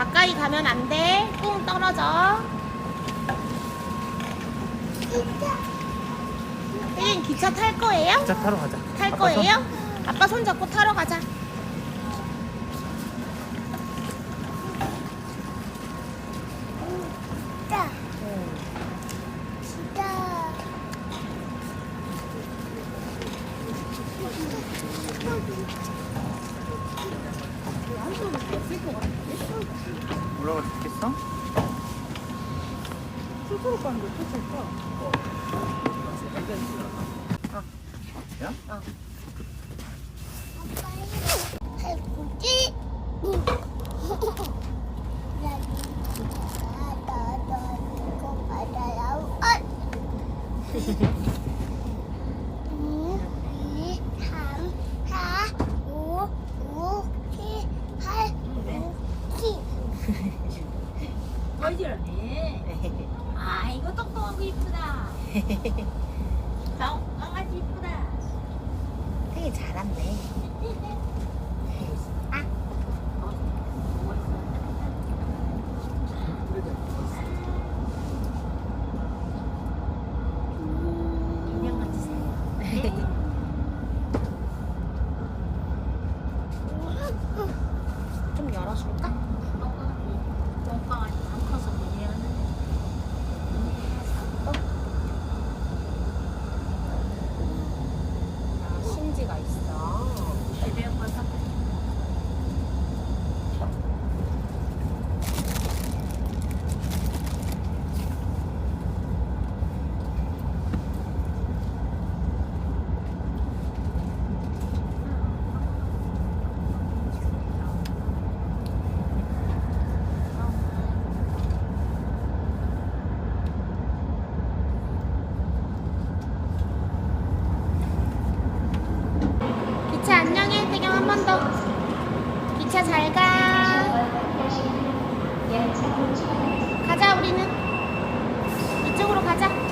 가까이 가면 안 돼. 뿡 떨어져. 혜린 기차 탈 거예요? 기차 타러 가자. 탈 아빠 손- 거예요? 아빠 손 잡고 타러 가자. 올라갈 수 있겠어? 야? 해보지. 나나나나고 받아요. 어지러네. 아, 이거 똑똑하고 이쁘다. 강, 강아지 이쁘다. 되게 잘한대. 인형. 좀 열어줄까? 똥강아지 안 커서 못 이해하는데. 아, 심지가 있어. 집에 가서 기차 더. 기차 잘 가. 가자, 우리는. 이쪽으로 가자.